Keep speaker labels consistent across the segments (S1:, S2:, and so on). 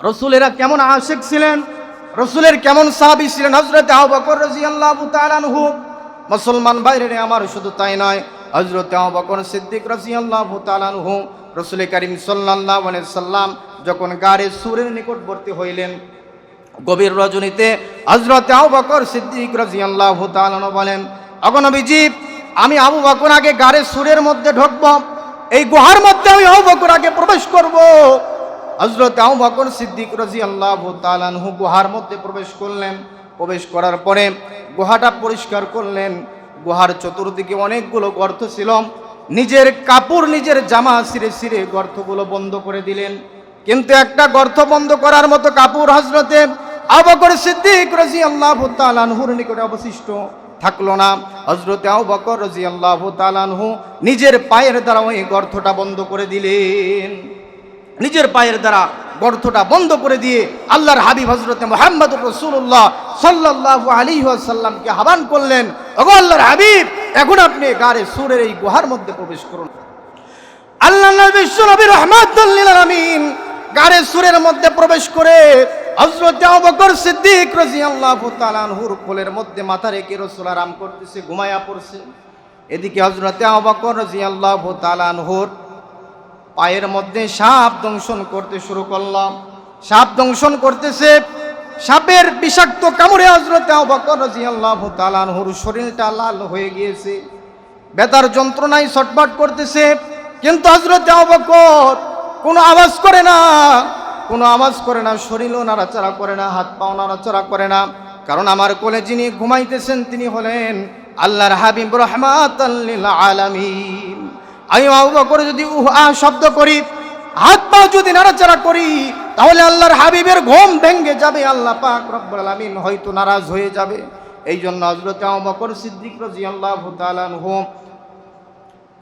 S1: রসুলেরা কেমন আশেক ছিলেন? রসুলের কেমন সাহাবি ছিলেন? হজরত আবু বকর রাদিয়াল্লাহু তাআলা আনহু। মুসলমান বাইরে আমার শুধু তাই নয়। হজরত আবু বকর সিদ্দিক রাদিয়াল্লাহু তাআলা আনহু, রসুল করিম আলাইহি সাল্লাম যখন গাড়ে সুরের নিকটবর্তী হইলেন, গভীর রজনীতে হজরত আবু বকর সিদ্দিক রাদিয়াল্লাহু তাআলা আনহু বলেন অগনবীজি আমি আবু বকর আগে গাড়ে সুরের মধ্যে ঢুকব, এই গুহার মধ্যে আমি আবু বকর আগে প্রবেশ করব। হজরত আবু বকর সিদ্দিক রাদিয়াল্লাহু তাআলা আনহু গুহার মধ্যে প্রবেশ করলেন। প্রবেশ করার পরে গুহাটা পরিষ্কার করলেন। গুহার চতুর্দিকে অনেকগুলো গর্ত ছিল। নিজের কাপড়, নিজের জামা ছিঁড়ে ছিঁড়ে গর্তগুলো বন্ধ করে দিলেন। কিন্তু একটা গর্ত বন্ধ করার মতো কাপড় হজরতে আবকর সিদ্দিক রাজি আল্লাহ তালানহুর নিকটে অবশিষ্ট থাকল না। হজরতে আবু বকর রাজি আল্লাহ তালানহু নিজের পায়ের দ্বারা ওই গর্তটা বন্ধ করে দিলেন। নিজের পায়ের দ্বারা গর্তটা বন্ধ করে দিয়ে আল্লাহর হাবিব হজরত মোহাম্মদ রসুল্লাহ সাল্লাহ আলী সাল্লামকে আহ্বান করলেন, ওগো আল্লাহর হাবিব, এখন আপনি গাড়ে সুরের এই গুহার মধ্যে প্রবেশ করুন। আল্লাহ বিশ্ব নবী রহমাতুল্লিল আমিন গাড়ে সুরের মধ্যে প্রবেশ করে হজরত বকর সিদ্দিক রাদিয়াল্লাহু তাআলা আনহুর কোলের মধ্যে মাথা রেখে রাসূল আরাম করতেছে, ঘুমায়া পড়ছে। এদিকে হজরত বকর রাদিয়াল্লাহু তাআলা আনহুর পায়ের মধ্যে সাপ দংশন করতে শুরু করলাম। সাপ দংশন করতেছে। সাপের বিষাক্ত কামড়ে হজরত আনহুর শরীরটা লাল হয়ে গিয়েছে। বেতার যন্ত্রণায় ছটফট করতেছে। কিন্তু হজরত বকর কোনো আওয়াজ করে না। কোনো আওয়াজ করে না, শরীরও নাড়াচাড়া করে না, হাত পাও নাড়াচাড়া করে না। কারণ আমার কোলে যিনি ঘুমাইতেছেন তিনি হলেন আল্লাহর হাবিব রহমাত আলামিন। আমি আবু বকর যদি উহা শব্দ করি, হাত পা যদি নাড়াচাড়া করি, তাহলে আল্লাহর হাবিবের ঘুম ভেঙ্গে যাবে, আল্লাহ পাক রব্বুল আলামিন হয়তো নারাজ হয়ে যাবে। এই জন্য হজরত বকর সিদ্দিক রাদিয়াল্লাহু তাআলা আনহু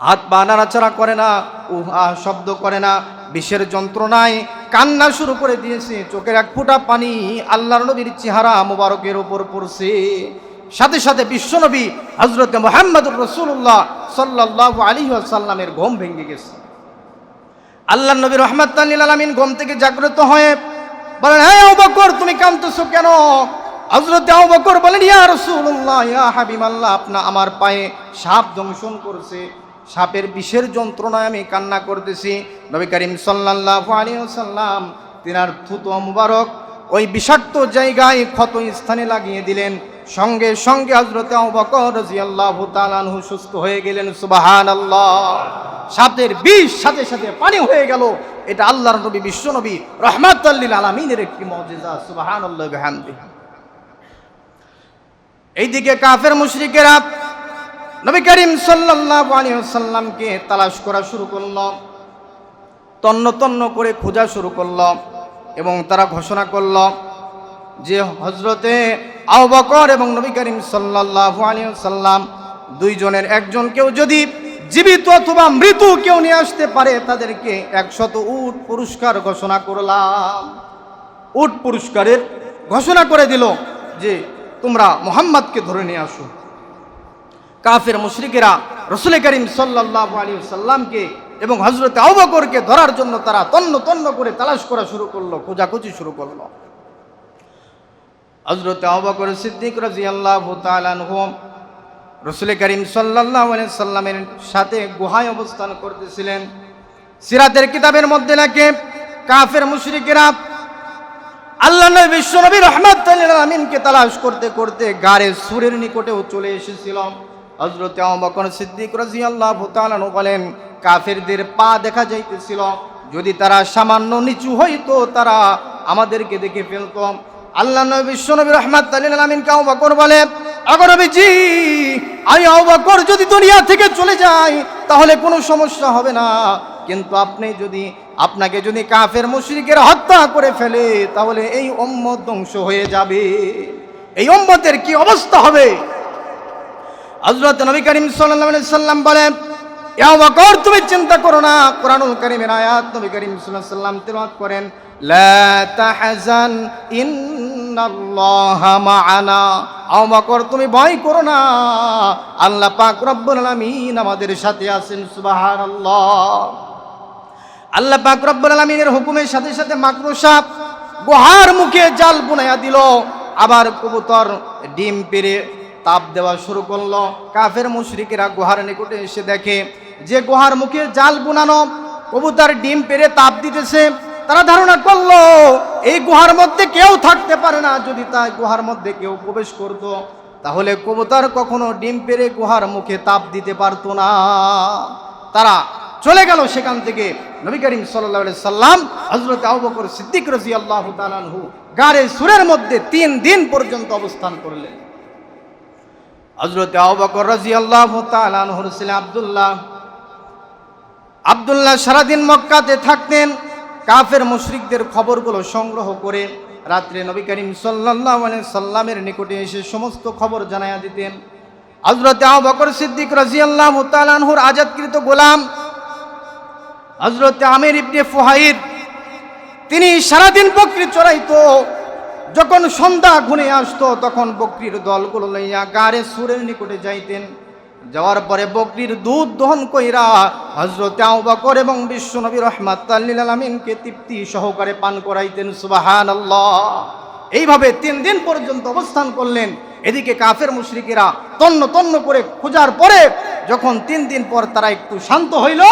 S1: হাত পা নাড়াচাড়া করে না, উহা শব্দ করে না, বিষের যন্ত্রণায় কান্না শুরু করে দিয়েছে, চোখের এক ফোঁটা পানি আল্লাহর নবীর চেহারা মোবারকের ওপর পড়ছে। সাথে সাথে বিশ্বনবী হজরত মোহাম্মদুর রসুল্লাহ সাল্লাহ আলী সাল্লামের ঘুম ভেঙে গেছে। আল্লাহ নবী রহমত আলমিন ঘুম থেকে জাগ্রত হয়ে বলেন হ্যাঁ বকর, তুমি কাঁদতেছো কেন? হজরত বকর বলেন, ইয়া রসুল্লাহ ইয়া হাবিব আল্লাহ আপনা আমার পায়ে সাপ দংশন করছে। সাপের বিষের যন্ত্রণায় আমি কান্না করতেছি। নবী করিম সাল্লাহ আলী সাল্লাম তিনার থুতো মুবারক ওই বিষাক্ত জায়গায় ক্ষত স্থানে লাগিয়ে দিলেন। সঙ্গে সঙ্গে হজরত সুস্থ হয়ে গেলেন, সুবহানাল্লাহ। সাপের বিষ সাথে সাথে পানি হয়ে গেল। এটা আল্লাহর নবী, বিশ্ব নবী রহমাতুল্লিল আলামিনের একটি মুজিজা, সুবহানাল্লাহ বিহামদিহি। এইদিকে কাফের মুশরিকেরা নবী করিম ওয়াসাল্লামকে তালাশ করা শুরু করল, তন্ন তন্ন করে খোঁজা শুরু করল এবং তারা ঘোষণা করল যে হজরতে আবু বকর এবং নবী করিম সাল্লাল্লাহু আলাইহি ওয়াসাল্লাম দুইজনের একজন কেউ যদি জীবিত অথবা মৃত্যু কেউ নিয়ে আসতে পারে, তাদেরকে একশত উট পুরস্কার ঘোষণা করলাম। উট পুরস্কারের ঘোষণা করে দিল যে তোমরা মোহাম্মদকে ধরে নিয়ে আসো। কাফের মুশরিকেরা রসুল করিম সাল্লাহ আলী সাল্লামকে এবং হজরত আবকরকে ধরার জন্য তারা তন্ন তন্ন করে তালাশ করা শুরু করল, খোঁজাখুঁজি শুরু করল। হজরত আবকর সিদ্দিক রাজি আল্লাহ রসুল করিম সাল্লাহ সাল্লামের সাথে গুহায় অবস্থান করতেছিলেন। সিরাতের কিতাবের মধ্যে নাকি কাফের মুশরিকেরা আল্লাহ নবী বিশ্ব নবী রহমত আমিনকে তালাশ করতে করতে গাড়ে সুরের নিকটেও চলে এসেছিলাম হজরত বকর সিদ্দিক রাজি আল্লাহ বলেন, কাফেরদের পা দেখা যাইতেছিল। যদি তারা সামান্য নিচু হইতো, তারা আমাদেরকে দেখে ফেলত। আল্লাহ নবী, বিশ্ব নবী রহমত আমিনকে বকর বলে আগরবিজি আমি বকর যদি দুনিয়া থেকে চলে যাই, তাহলে কোনো সমস্যা হবে না। কিন্তু আপনি যদি, আপনাকে যদি কাফের মুশরিকের হত্যা করে ফেলে, তাহলে এই উম্মত ধ্বংস হয়ে যাবে। এই উম্মতের কি অবস্থা হবে? হজরত নবী করিম আলাইহি সাল্লাম বলেন ইয়া তুমি চিন্তা করো না। কোরআনুল কারীমের আয়াত নবী করিম সাল্লাল্লাহু আলাইহি সাল্লাম তেলাওয়াত করেন ইন্নাল্লাহা আও তুমি ভয় করো না। আল্লাহ পাক রব্বুল আলামিন আমাদের সাথে আছেন, সুবহানাল্লাহ। আল্লাহ পাক রব্বুল আলামিনের হুকুমের সাথে সাথে মাকড়ু সাপ গুহার মুখে জাল বুনাইয়া দিল। আবার কবুতর ডিম পেরে তাপ দেওয়া শুরু করল। কাফের মুশরিকেরা গুহার নিকটে এসে দেখে, যে গুহার মুখে জাল বুনানো, কবুতর ডিম পেরে তাপ দিতেছে তারা ধারণা করল, এই গুহার মধ্যে কেউ থাকতে পারে না। যদি তাই গুহার মধ্যে কেউ প্রবেশ করতো, তাহলে কবুতর কখনো ডিম পেরে গুহার মুখে তাপ দিতে পারতো না। তারা চলে গেল সেখান থেকে। নবী করিম সাল্লাহ সাল্লাম হজরত আবু বকর সিদ্দিক রাজি আল্লাহ তালানহু গাড়ে সুরের মধ্যে তিন দিন পর্যন্ত অবস্থান করলেন। হজরত আবু বকর রাজি আল্লাহ তালানহুর ছেলে আবদুল্লাহ। আবদুল্লাহ সারাদিন মক্কাতে থাকতেন। কাফের মুশরিকদের খবরগুলো সংগ্রহ করে রাত্রে নবী করিম সাল্লাহ সাল্লামের নিকটে এসে সমস্ত খবর জানাইয়া দিতেন। হজরত আবু বকর সিদ্দিক রাজিয়াল্লাহু তাআলাহুর আজাদকৃত গোলাম হজরত আমির ইবনে ফুহাইদ তিনি সারাদিন বকরি চড়াইতো। যখন সন্ধ্যা ঘুরে আসতো, তখন বকরির দলগুলো লইয়া গাড়ে সুরের নিকটে যাইতেন। যাওয়ার পরে বকরির দুধ দহন কইরা হজরত আবু বকর এবং বিশ্বনবী রহমাত আলমিনকে তৃপ্তি সহকারে পান করাইতেন সুবাহান আল্লাহ এইভাবে তিন দিন পর্যন্ত অবস্থান করলেন। এদিকে কাফের মুশরিকেরা তন্ন তন্ন করে খোঁজার পরে যখন তিন দিন পর তারা একটু শান্ত হইল,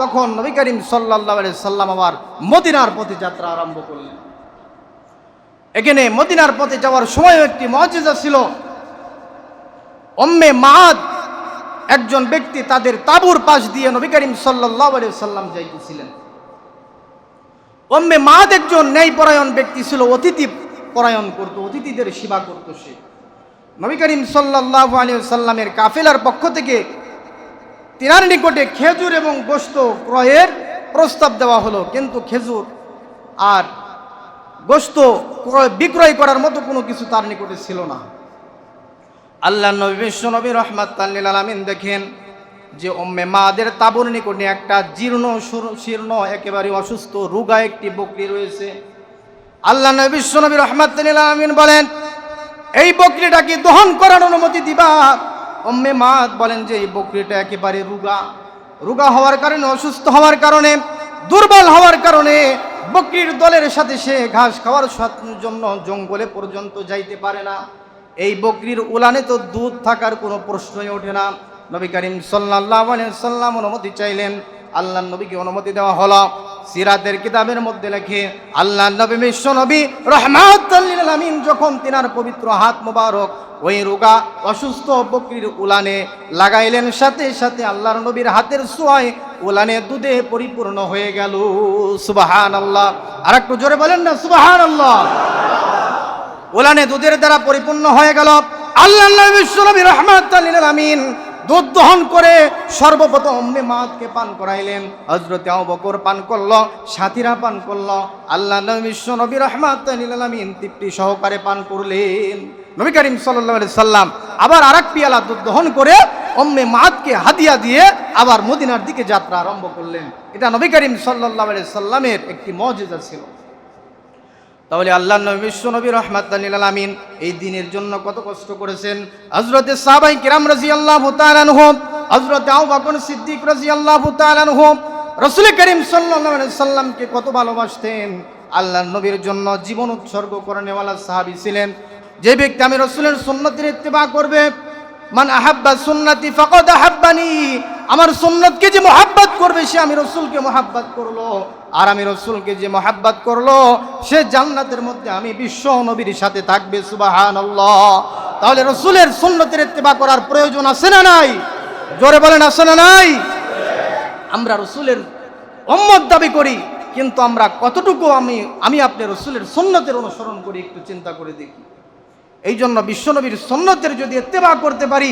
S1: তখন নবী করিম সাল্লাহ সাল্লাম আবার মদিনার পথে যাত্রা আরম্ভ করলেন। এখানে মদিনার পথে যাওয়ার সময় একটি মজেজা ছিল। অম্মে মাদ একজন ব্যক্তি তাদের তাবুর পাশ দিয়ে নবী করিম সাল্লাহ সাল্লাম যাইতেছিলেন। অম্মে মাদ একজন ন্যায়পরায়ণ ব্যক্তি ছিল, অতিথি পরায়ণ করত, অতিথিদের সেবা করত সে। নবী করিম সাল্লাহ আলী সাল্লামের কাফেলার পক্ষ থেকে তিনার নিকটে খেজুর এবং গোস্ত ক্রয়ের প্রস্তাব দেওয়া হলো। কিন্তু খেজুর আর গোস্ত ক্রয় বিক্রয় করার মতো কোনো কিছু তার নিকটে ছিল না। আল্লাহ নবী, বিশ্ব নবী রহমাত তাল্লিল আলমিন দেখেন যে ওম্মে মাদের তাবুর নিকটে একটা জীর্ণ শীর্ণ, একেবারে অসুস্থ, রুগা একটি বকরি রয়েছে। আল্লাহ নবী, বিশ্ব নবী রহমাত তাল্লিল আলমিন বলেন, এই বকরিটাকে দহন করার অনুমতি দিবা। অম্মে মাদ বলেন যে, এই বকরিটা একেবারে রুগা। রুগা হওয়ার কারণে, অসুস্থ হওয়ার কারণে, দুর্বল হওয়ার কারণে বকরির দলের সাথে সে ঘাস খাওয়ার জন্য জঙ্গলে পর্যন্ত যাইতে পারে না। এই বকরির উলানে তো দুধ থাকার কোনো প্রশ্নই ওঠে না। নবী করিম সাল্লাহ সাল্লাম অনুমতি চাইলেন আল্লাহ নবীকে অনুমতি দেওয়া হলো। সিরাতের কিতাবের মধ্যে লেখে আল্লাহ নবী বিশ্ব নবী রহমাত আমিন, যখন তিনার পবিত্র হাত মোবারক ওই রোগা অসুস্থ বকরির উলানে লাগাইলেন, সাথে সাথে আল্লাহর নবীর হাতের সোয়ায় উলানে দুধে পরিপূর্ণ হয়ে গেল। সুবাহান আল্লাহ আর একটু জোরে বলেন না সুবাহান আল্লাহ ওলানে দুধের দ্বারা পরিপূর্ণ হয়ে গেল। আল্লাহ বিশ্বনবী রহমাত আমিন দুধ দহন করে সর্বপ্রথম অম্মে মাতকে পান করাইলেন। হজরত আবু বকর পান করল, সাথীরা পান করল। আল্লাহ বিশ্ব নবী রহমাত আমিন তৃপ্তি সহকারে পান করলেন। নবী করিম সাল্লাহ সাল্লাম আবার আরেক পিয়ালা দুধ দহন করে অম্মে মাতকে হাদিয়া দিয়ে আবার মদিনার দিকে যাত্রা আরম্ভ করলেন। এটা নবী করিম সাল্লাহ সাল্লামের একটি মজেজা ছিল। তাহলে আল্লাহ নবী, বিশ্ব নবী রহমাতাল আমিন এই দিনের জন্য কত কষ্ট করেছেন। হজরতে সাহাবাই কিরাম রাজি আল্লাহ তালানহ হজরতে আউ বাকন সিদ্দিক রাজি আল্লাহ তালানহ রসুল করিম সাল্লাহ সাল্লামকে কত ভালোবাসতেন। আল্লাহ নবীর জন্য জীবন উৎসর্গ করে নেওয়ালা সাহাবি ছিলেন। যে ব্যক্তি আমি রসুলের সুন্নতির ইত্তেবা করবে, মান আহাব্বা সুন্নতি ফাকদ আহাব্বানি, আমার সুন্নতকে যে মোহাব্বত করবে সে আমি রসুলকে মোহাব্বত করল। আর আমি রসুলকে যে মোহাব্বত করল, সে জান্নাতের মধ্যে আমি বিশ্ব নবীর সাথে থাকবে সুবাহান তাহলে রসুলের সুন্নতের ইত্তেবা করার প্রয়োজন আছে না নাই? জোরে বলেন, আছে না নাই? আমরা রসুলের অম্মত দাবি করি, কিন্তু আমরা কতটুকু আমি আমি আপনি রসুলের সুন্নতের অনুসরণ করি, একটু চিন্তা করে দেখি। এই জন্য বিশ্বনবীর সন্ন্যতের যদি এত্তেবা করতে পারি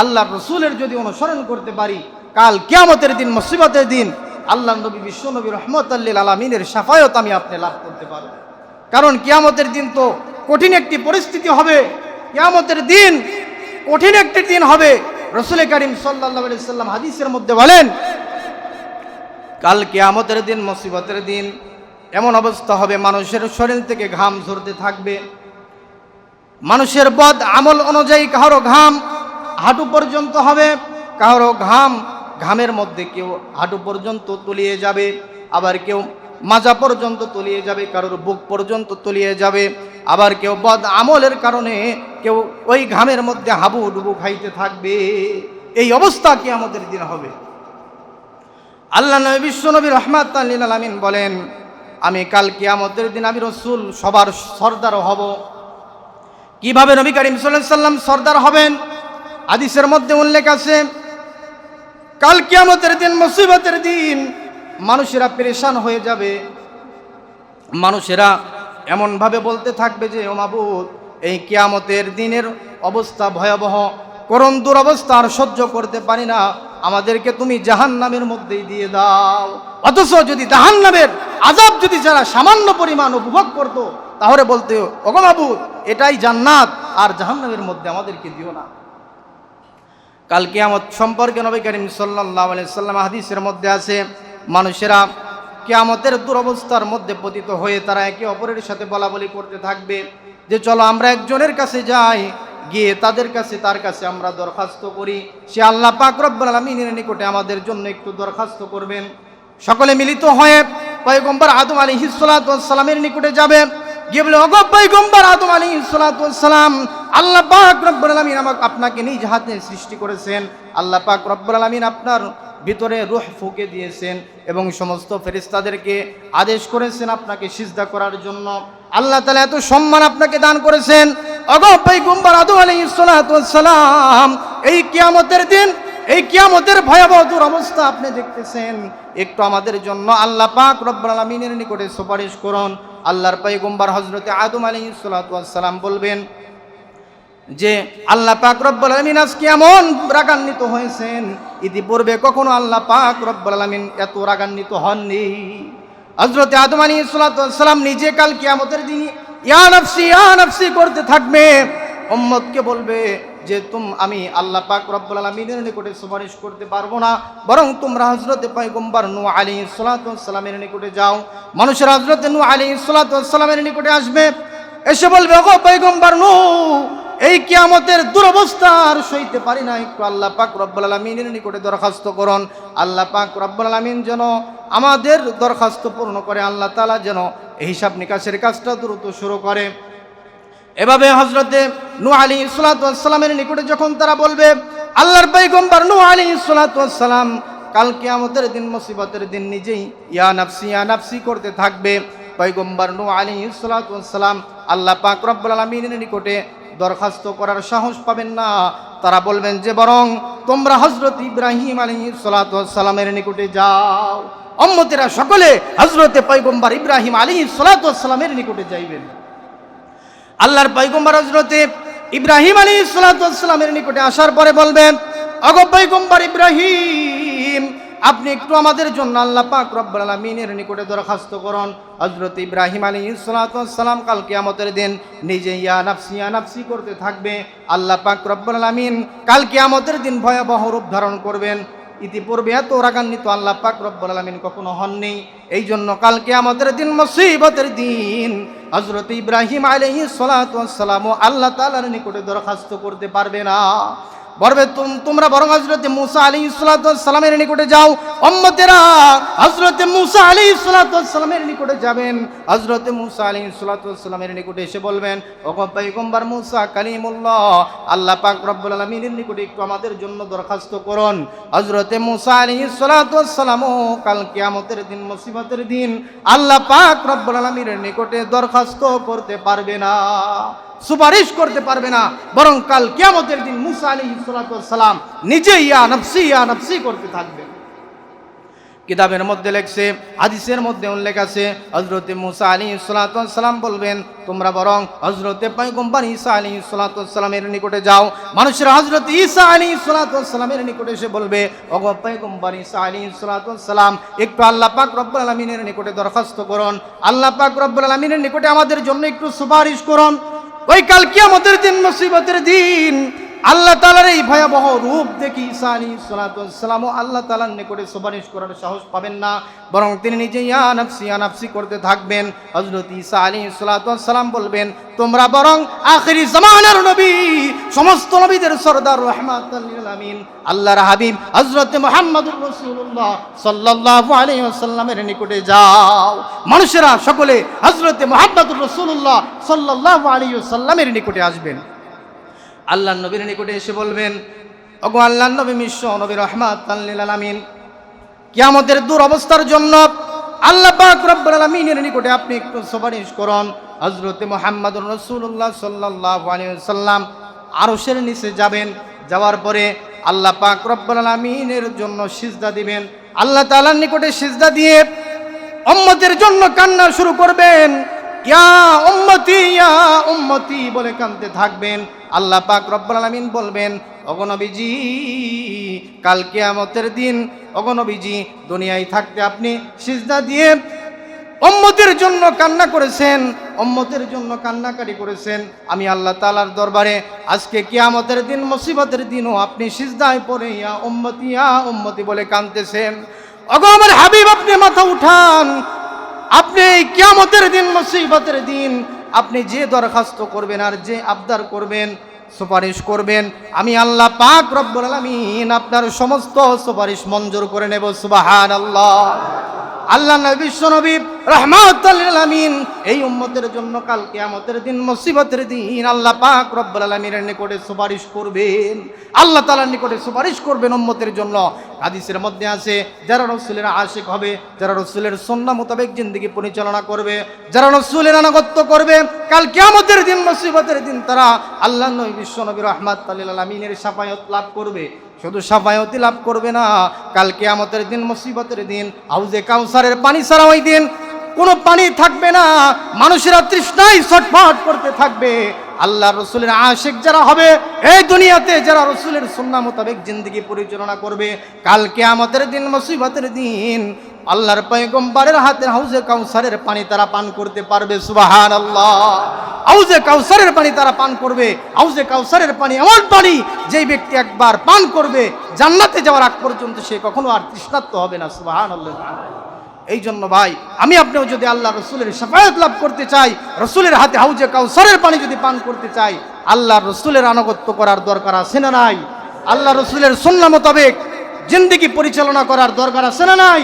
S1: আল্লাহ রসুলের যদি অনুসরণ করতে পারি, কাল কেয়ামতের দিন, মুসিবতের দিন আল্লাহ নবী বিশ্বনবী রহমত আল্লিল আলমিনের সাফায়ত আমি আপনি লাভ করতে পারব। কারণ কিয়ামতের দিন তো কঠিন একটি পরিস্থিতি হবে। কিয়ামতের দিন কঠিন একটি দিন হবে। রসুল করিম সাল্লাহ সাল্লাম হাদিসের মধ্যে বলেন, কাল কিয়ামতের দিন মুসিবতের দিন, এমন অবস্থা হবে, মানুষের শরীর থেকে ঘাম ঝরতে থাকবে। মানুষের বদ আমল অনুযায়ী কারও ঘাম হাঁটু পর্যন্ত হবে, কারও ঘাম ঘামের মধ্যে কেউ হাঁটু পর্যন্ত তলিয়ে যাবে, আবার কেউ মাজা পর্যন্ত তলিয়ে যাবে, কারোর বুক পর্যন্ত তলিয়ে যাবে, আবার কেউ বদ আমলের কারণে কেউ ওই ঘামের মধ্যে হাবু ডুবু খাইতে থাকবে। এই অবস্থা কি আমাদের দিন হবে। আল্লাহ নবী, বিশ্ব নবী রহমাত আমিন বলেন, আমি কাল কিয়ামতের দিন আমি রসুল সবার সর্দার হব। কীভাবে নবী করিম সাল্লাম সর্দার হবেন? আদিসের মধ্যে উল্লেখ আছে কাল কিয়ামতের দিন, মুসিবতের দিন, মানুষেরা পেরেশান হয়ে যাবে। মানুষেরা এমনভাবে বলতে থাকবে যে, ও এই কিয়ামতের দিনের অবস্থা ভয়াবহ। করুণ দুরবস্থা আর সহ্য করতে পারি না। আমাদেরকে তুমি জাহান নামের মধ্যেই দিয়ে দাও। অথচ যদি জাহান নামের আজাব যদি যারা সামান্য পরিমাণ উপভোগ করতো, তাহলে বলতে, ওগো মাবুদ, এটাই জান্নাত। আর জাহান নামের মধ্যে আমাদেরকে দিও না। কাল কিয়ামত সম্পর্কে নবী করিম আলাইহি সাল্লাম হাদিসের মধ্যে আছে, মানুষেরা কেয়ামতের দুরবস্থার মধ্যে পতিত হয়ে তারা একে অপরের সাথে বলা বলি করতে থাকবে। যে চলো আমরা একজনের কাছে যাই, গিয়ে তাদের কাছে, তার কাছে আমরা দরখাস্ত করি। সে আল্লাহ পাক রব্বুল আলামিনের নিকটে আমাদের জন্য একটু দরখাস্ত করবেন। সকলে মিলিত হয়ে পয়গম্বর আদম আলী সালামের নিকটে যাবে। গিয়ে বলে অগো পয়গম্বর আদম আলী সালাম, আল্লাহ পাক রব্বুল আপনাকে নিজ হাতে সৃষ্টি করেছেন। আল্লাহ পাক রব্বুল আলামিন আপনার ভিতরে রুহ ফুকে দিয়েছেন এবং সমস্ত ফেরিস্তাদেরকে আদেশ করেছেন আপনাকে সিজদা করার জন্য। আল্লাহ তালা এত সম্মান আপনাকে দান করেছেন। অগো পয়গম্বর আদম আলী সালাম, এই কিয়ামতের দিন, এই কিয়ামতের ভয়াবহ দূর অবস্থা আপনি দেখতেছেন। একটু আমাদের জন্য আল্লাহ পাক রব্বুল আলামিনের নিকটে সুপারিশ করুন। আল্লাহর পয়গম্বর হজরতে আদম আলী সালাম বলবেন যে আল্লাহ পাক রব্বুল আলামিন আজকে এমন রাগান্বিত হয়েছেন, ইতিপূর্বে কখনো আল্লাহ পাক রব্বুল আলামিন এত রাগান্বিত হননি। হজরতে আদম আলী সালাম নিজে কাল কিয়ামতের দিন ইয়া নফসি ইয়া নফসি করতে থাকবে। উম্মতকে বলবে যে তুম, আমি আল্লাহ পাক রব্বুল আলামিনের নিকটে সুপারিশ করতে পারব না। বরং তোমরা হজরতে পয়গম্বর নূহ আলাইহিস সালাতু সালামের নিকটে যাও। মানুষের হজরতে নু আলাইহিস সালাতু সালামের নিকটে আসবে। এসে বলবে, ওগো পয়গম্বর নু এই কিয়ামতের দুরবস্থা আর সইতে পারি না। একটু আল্লাহ পাক রব্বুল আলামিনের নিকটে দরখাস্ত করুন। আল্লাহ পাক রব্বুল আলামিন যেন আমাদের দরখাস্ত পূর্ণ করে। আল্লাহ তাআলা যেন এই হিসাব নিকাশের কাজটা দ্রুত শুরু করে। এভাবে হজরতে নু আলী সালামের নিকটে যখন তারা বলবে, আল্লাহর পৈগম্বর নু আলী সালাম কাল কিয়ামতের দিন, মুসিবতের দিন নিজেই ইয়া নাফসি ইয়া নাফসি করতে থাকবে। পৈগম্বর নু আলী সালাম আল্লাহ পাক রব্বুল নিকটে দরখাস্ত করার সাহস পাবেন না। তারা বলবেন যে, বরং তোমরা হজরত ইব্রাহিম আলী সালামের নিকটে যাও। অম্মতেরা সকলে হজরতে পৈগম্বর ইব্রাহিম আলী সালামের নিকটে যাইবেন। আল্লাহর পৈগম্বর হজরতে ইব্রাহিম আলী সালামের নিকটে আসার পরে বলবেন, অগ পৈগম্বর ইব্রাহিম, আপনি একটু আমাদের জন্য আল্লাহ পাক রব্বুল আলামিনের নিকটে দরখাস্ত করুন। হযরত ইব্রাহিম আলাইহিস সালাম কাল কিয়ামতের দিন নিজে ইয়া নাফসি ইয়া নাফসি করতে থাকবে। আল্লাহ পাক রব্বুল আলামিন কাল কিয়ামতের দিন ভয়াবহ রূপ ধারণ করবেন। ইতিপূর্বে এত রাগান্বিত আল্লাহ পাক রব্বুল আলামিন কখনো হননি। এই জন্য কাল কিয়ামতের দিন মুসিবতের দিন হযরত ইব্রাহিম আলহি সালাম আল্লাহ তালার নিকটে দরখাস্ত করতে পারবে না। বরবে তোমরা বরং হজরতে মুসা আলী সালামের নিকটে যাও। অম্মতেরা হজরতে মুসা আলী সালামের নিকটে যাবেন। হজরতে মুসা আলী সালামের নিকটে এসে বলবেন ওকম্বার মুসা কালিমুল্লাহ, আল্লাহ পাক রব্বুল আলমীর নিকটে একটু আমাদের জন্য দরখাস্ত করুন। হজরতে মুসা আলী সালাম কাল কিয়ামতের দিন, মুসিবতের দিন আল্লাহ পাক রব্বুল আলমীর নিকটে দরখাস্ত করতে পারবে না। সুপারিশ করতে পারবে না। বরং কাল কিয়ামতের দিন মুসা আলী সালাম নিজে ইয়া নফসি ইয়া নফসি করতে থাকবে। কিতাবের মধ্যে লেখছে, হাদিসের মধ্যে উল্লেখ আছে হজরতে মুসা আলী সালাম বলবেন, তোমরা বরং হজরতে পয়গম্বর ঈসা আলী সালামের নিকটে যাও। মানুষের হজরত ঈসা আলী সালামের নিকটে এসে বলবে অগ পয়গম্বর ঈসা আলী সালাম, একটু আল্লাহ পাক রব্বুল আলমিনের নিকটে দরখাস্ত করুন। আল্লাহ পাক রব্বুল আলমিনের নিকটে আমাদের জন্য একটু সুপারিশ করুন। ওই কাল কিয়ামতের দিন মুসিবতের দিন আল্লাহ তালার এই ভয়াবহ রূপ দেখি ঈসা আলী সালাম আল্লাহ তালার নিকটে সুপারিশ করার সাহস পাবেন না। বরং তিনি নিজে, ইয়া নাফসি ইয়া নাফসি করতে থাকবেন। হজরত ঈসা আলী সালাম বলবেন, তোমরা বরং আখেরি জামানার নবী, সমস্ত নবীদের সর্দার রহমাত আমিন, আল্লাহর হাবিব হজরত মোহাম্মদুর রসুল্লাহ সাল্লাল্লাহু আলাইহি ওয়াসাল্লামের নিকটে যাও। মানুষেরা সকলে হজরত মোহাম্মদুর রসুল্লাহ সাল্লাল্লাহু আলাইহি ওয়াসাল্লামের নিকটে আসবেন। আল্লাহ নবীর নিকটে এসে বলবেন, ওগো আল্লাহ নবী মিশ্র, নবী রহমাত আলামিন, কিয়ামতের দূর অবস্থার জন্য আল্লাহ পাক রব্বুল আলামিনের নিকটে আপনি একটু সুপারিশ করুন। হযরতে মুহাম্মদুর রাসূলুল্লাহ সাল্লাল্লাহু আলাইহি সাল্লাম আরশের নিচে যাবেন, যাওয়ার পরে আল্লাহ পাক রব্বুল আলামিনের জন্য সিজদা দিবেন। আল্লাহ তাআলার নিকটে সিজদা দিয়ে উম্মতের জন্য কান্না শুরু করবেন। ইয়া উম্মতি ইয়া উম্মতি বলে কাঁদতে থাকবেন। আল্লাহ পাক রব্বুল আলামিন বলবেন অগনবীজি কাল কিয়ামতের দিন অগনবীজি দুনিয়ায় থাকতে আপনি সিজদা দিয়ে উম্মতের জন্য কান্না করেছেন, উম্মতের জন্য কান্নাকারি করেছেন। আমি আল্লাহ তালার দরবারে আজকে কিয়ামতের দিন, মুসিবতের দিনও আপনি সিজদায় পড়ে, ইয়া উম্মতি ইয়া উম্মতি বলে কাঁদতেছেন। অগো আমার হাবিব, আপনি মাথা উঠান আপনি কিয়ামতের দিন মুসিবতের দিন আপনি যে দরখাস্ত করবেন আর যে আবদার করবেন সুপারিশ করবেন। আমি আল্লাহ পাক রব্বুল আলামিন আপনার সমস্ত সুপারিশ মঞ্জুর করে নেব, সুবহানাল্লাহ। আল্লাহ আল্লাহ নবী বিশ্বনবী রহমাতুল আলামিন এই উম্মতের জন্য কাল কিয়ামতের দিন, মুসিবতের দিন আল্লাহ পাক রব্বুল আলামিনের নিকটে সুপারিশ করবেন। আল্লাহ তাআলার নিকটে সুপারিশ করবেন উম্মতের জন্য। হাদিসের মধ্যে আছে, যারা রসুলের আশিক হবে, যারা রসুলের সন্না মোতাবেক জিন্দগি পরিচালনা করবে, যারা রসুলের আনুগত্য করবে, কাল কিয়ামতের দিন, মুসিবতের দিন তারা আল্লাহ নবী বিশ্বনবী রহমাতুল আলামিনের সাফায়াত লাভ করবে। শুধু সাফায়তি লাভ করবে না, কাল কিয়ামতের দিন, মুসিবতের দিন, হাউজে কাউসারের পানি ছাড়া ওই দিন কোনো পানি থাকবে না। মানুষেরা তৃষ্ণায় ছটফট করতে থাকবে। আল্লাহ রসুলের আশেক যারা হবে, এই দুনিয়াতে যারা রসুলের সন্না মোতাবেক জিন্দগি পরিচালনা করবে, কাল কেয়ামতের দিন, মুসিবতের দিন আল্লাহর পয়গম্বরের হাতে হাউজে কাউসারের পানি তারা পান করতে পারবে সুবাহান আল্লাহ হাউজে কাউসারের পানি তারা পান করবে, হাউজে কাউসারের পানি এমন পানি যেই ব্যক্তি একবার পান করবে, জান্নাতে যাওয়ার আগ পর্যন্ত সে কখনো আর তৃষ্ণাত্ম হবে না সুবাহান আল্লাহ এই জন্য ভাই, আমি আপনিও যদি আল্লাহ রসুলের সাফায়ত লাভ করতে চাই, রসুলের হাতে হাউজে কাউসারের পানি যদি পান করতে চাই আল্লাহ রসুলের আনুগত্য করার দরকার আছে না নাই? আল্লাহ রসুলের সন্না মোতাবেক জিন্দিগি পরিচালনা করার দরকার আছে না নাই?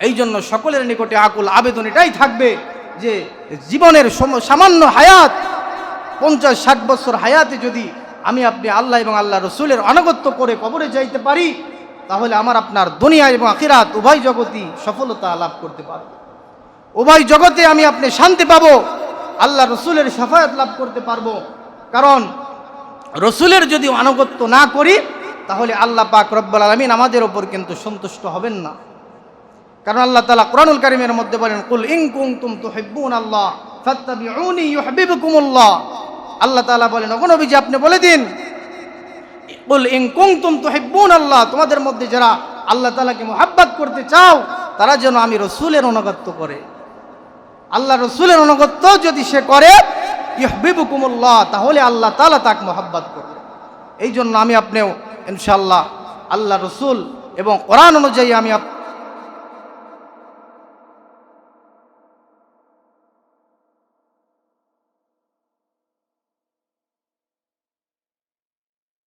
S1: এই জন্য সকলের নিকটে আকুল আবেদন এটাই থাকবে যে জীবনের সম- সামান্য হায়াত, পঞ্চাশ, ষাট বছর হায়াতে যদি আমি আপনি আল্লাহ এবং আল্লাহ রসুলের আনুগত্য করে কবরে যাইতে পারি, তাহলে আমার আপনার দুনিয়া এবং আখিরাত উভয় জগতই সফলতা লাভ করতে পারব। উভয় জগতে আমি আপনি শান্তি পাবো, আল্লাহ রসুলের সাফায়াত লাভ করতে পারব। কারণ রসুলের যদি আনুগত্য না করি, তাহলে আল্লাহ পাক রব্বাল আলমিন আমাদের ওপর কিন্তু সন্তুষ্ট হবেন না। কারণ আল্লাহ তালা কোরআনুল কারিমের মধ্যে বলেন, কুল ইং কুং তুম তো হেব্বুন আল্লাহ, ফাত্তাবিউনি ইউহিব্বুকুমুল্লাহ। আল্লাহ তাআলা বলেন, ওগো নবীজি, আপনি বলে দিন, কুল ইং কুং তুম তো হেব্বুন আল্লাহ, তোমাদের মধ্যে যারা আল্লাহ তাআলাকে মোহাব্বত করতে চাও, তারা যেন আমি রসুলের অনুগত্য করে। আল্লাহ রসুলের অনুগত্য যদি সে করে ইহবিবুকুমুল্লাহ তাহলে আল্লাহ তাআলা তাকে মোহাব্বত করবে। এই জন্য আমি আপনিও ইনশাল্লাহ আল্লাহ রসুল এবং কোরআন অনুযায়ী আমি